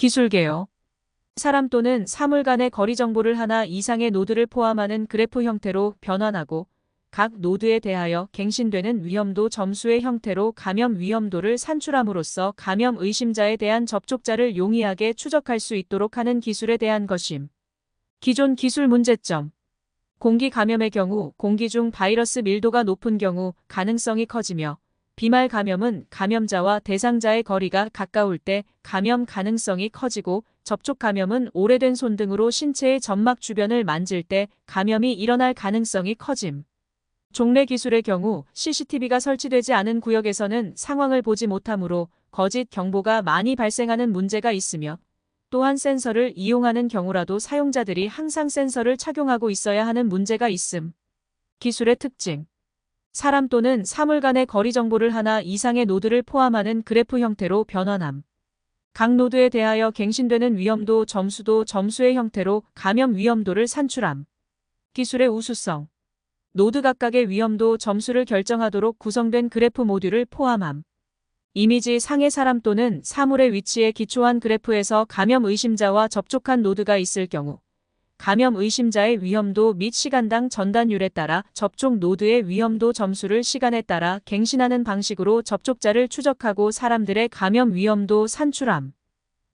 기술 개요. 사람 또는 사물 간의 거리 정보를 하나 이상의 노드를 포함하는 그래프 형태로 변환하고 각 노드에 대하여 갱신되는 위험도 점수의 형태로 감염 위험도를 산출함으로써 감염 의심자에 대한 접촉자를 용이하게 추적할 수 있도록 하는 기술에 대한 것임. 기존 기술 문제점. 공기 감염의 경우 공기 중 바이러스 밀도가 높은 경우 가능성이 커지며 비말 감염은 감염자와 대상자의 거리가 가까울 때 감염 가능성이 커지고 접촉 감염은 오래된 손 등으로 신체의 점막 주변을 만질 때 감염이 일어날 가능성이 커짐. 종래 기술의 경우 CCTV가 설치되지 않은 구역에서는 상황을 보지 못하므로 거짓 경보가 많이 발생하는 문제가 있으며 또한 센서를 이용하는 경우라도 사용자들이 항상 센서를 착용하고 있어야 하는 문제가 있음. 기술의 특징. 사람 또는 사물 간의 거리 정보를 하나 이상의 노드를 포함하는 그래프 형태로 변환함. 각 노드에 대하여 갱신되는 위험도 점수도 점수의 형태로 감염 위험도를 산출함. 기술의 우수성. 노드 각각의 위험도 점수를 결정하도록 구성된 그래프 모듈을 포함함. 이미지 상의 사람 또는 사물의 위치에 기초한 그래프에서 감염 의심자와 접촉한 노드가 있을 경우 감염 의심자의 위험도 및 시간당 전단율에 따라 접촉 노드의 위험도 점수를 시간에 따라 갱신하는 방식으로 접촉자를 추적하고 사람들의 감염 위험도 산출함.